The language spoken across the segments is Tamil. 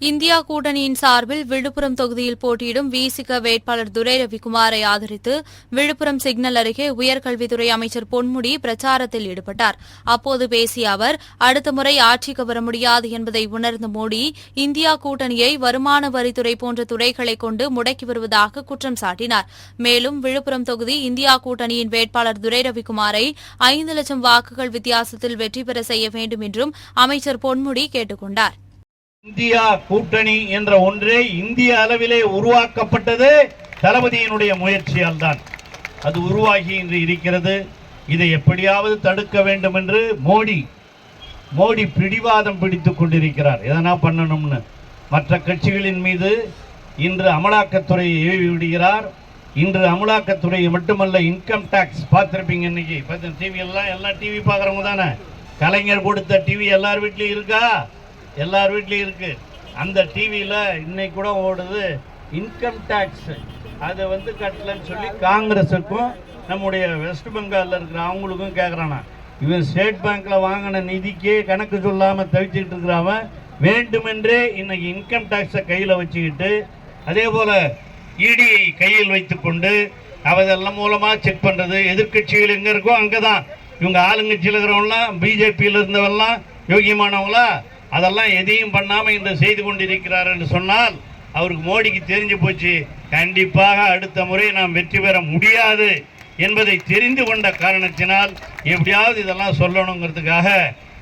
இந்தியா கூட்டணியின் சார்பில் விழுப்புரம் தொகுதியில் போட்டியிடும் விசிக வேட்பாளர் துரை ரவிக்குமாரை ஆதரித்து விழுப்புரம் சிக்னல் அருகே உயர்கல்வித்துறை அமைச்சர் பொன்முடி பிரச்சாரத்தில் ஈடுபட்டார். அப்போது பேசிய அவர் அடுத்த முறை ஆட்சிக்கு வர முடியாது என்பதை உணர்ந்த மோடி இந்தியா கூட்டணியை வருமான வரித்துறை போன்ற துறைகளை கொண்டு முடக்கி வருவதாக குற்றம் சாட்டினார். மேலும் விழுப்புரம் தொகுதி இந்தியா கூட்டணியின் வேட்பாளர் துரை ரவிக்குமாரை ஐந்து லட்சம் வாக்குகள் வித்தியாசத்தில் வெற்றி பெற செய்ய வேண்டும் என்றும் அமைச்சர் பொன்முடி கேட்டுக் கொண்டாா் இந்தியா கூட்டணி என்ற ஒன்றே இந்திய அளவிலே உருவாக்கப்பட்டது தளபதியினுடைய முயற்சியால் தான் அது உருவாகி இன்று இருக்கிறது. இதை எப்படியாவது தடுக்க வேண்டும் என்று மோடி மோடி பிடிவாதம் பிடித்து கொண்டிருக்கிறார். எதனா பண்ணணும்னு? மற்ற கட்சிகளின் மீது இன்று அமலாக்கத்துறையை ஏவி விடுகிறார் இன்று அமலாக்கத்துறையை மட்டுமல்ல இன்கம் டேக்ஸ் பார்த்துருப்பீங்க இன்னைக்கு. டிவி எல்லாம் எல்லாம் டிவி பார்க்குறவங்க தானே. கலைஞர் கொடுத்த டிவி எல்லார் வீட்லேயும் இருக்கா? எல்லார் வீட்லேயும் இருக்குது அந்த டிவியில் இன்னைக்கு கூட ஓடுது இன்கம் டேக்ஸ் அதை வந்து கட்டலன்னு சொல்லி காங்கிரஸுக்கும் நம்முடைய வெஸ்ட் பெங்காலில் இருக்கிற அவங்களுக்கும் கேட்குறானா இவன் ஸ்டேட் பேங்க்கில் வாங்கின நிதிக்கே கணக்கு சொல்லாமல் தவிச்சுக்கிட்டு இருக்கிறவன் வேண்டுமென்றே இன்னைக்கு இன்கம் டேக்ஸை கையில் வச்சுக்கிட்டு அதே போல் இடியை கையில் வைத்துக்கொண்டு அவதெல்லாம் மூலமாக செக் பண்ணுறது எதிர்க்கட்சிகள் எங்கே இருக்கோ அங்கே தான் இவங்க ஆளுங்கட்சியில் இருக்கிறவங்களாம் பிஜேபியில் இருந்தவெல்லாம் யோகியமானவங்களா? அதெல்லாம் எதையும் பண்ணாமல் இன்று செய்து கொண்டிருக்கிறார் என்று சொன்னால் அவருக்கு மோடிக்கு தெரிஞ்சு போச்சு கண்டிப்பாக அடுத்த முறை நாம் வெற்றி பெற முடியாது என்பதை தெரிந்து கொண்ட காரணத்தினால் எப்படியாவது இதெல்லாம் சொல்லணுங்கிறதுக்காக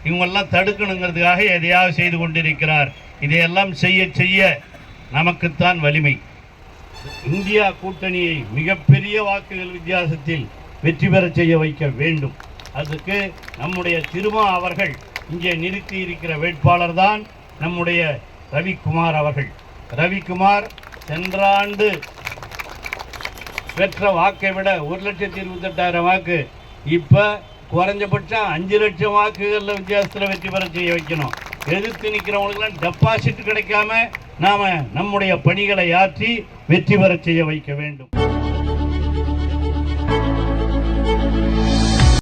இவங்கெல்லாம் தடுக்கணுங்கிறதுக்காக எதையாவது செய்து கொண்டிருக்கிறார். இதையெல்லாம் செய்ய செய்ய நமக்குத்தான் வலிமை. இந்தியா கூட்டணியை மிகப்பெரிய வாக்குகள் வித்தியாசத்தில் வெற்றி பெறச் செய்ய வைக்க வேண்டும். அதுக்கு நம்முடைய திருமா அவர்கள் இங்கே நிறுத்தி இருக்கிற வேட்பாளர் தான் நம்முடைய ரவிக்குமார் அவர்கள். ரவிக்குமார் சென்ற ஆண்டு பெற்ற வாக்கை விட ஒரு லட்சத்தி இருபத்தெட்டாயிரம் வாக்கு. இப்போ குறைஞ்சபட்சம் அஞ்சு லட்சம் வாக்குகளில் வித்தியாசத்தில் வெற்றி பெற செய்ய வைக்கணும். எதிர்த்து நிற்கிறவங்களுக்குலாம் டெபாசிட் கிடைக்காம நாம் நம்முடைய பணிகளை ஆற்றி வெற்றி பெற செய்ய வைக்க வேண்டும்.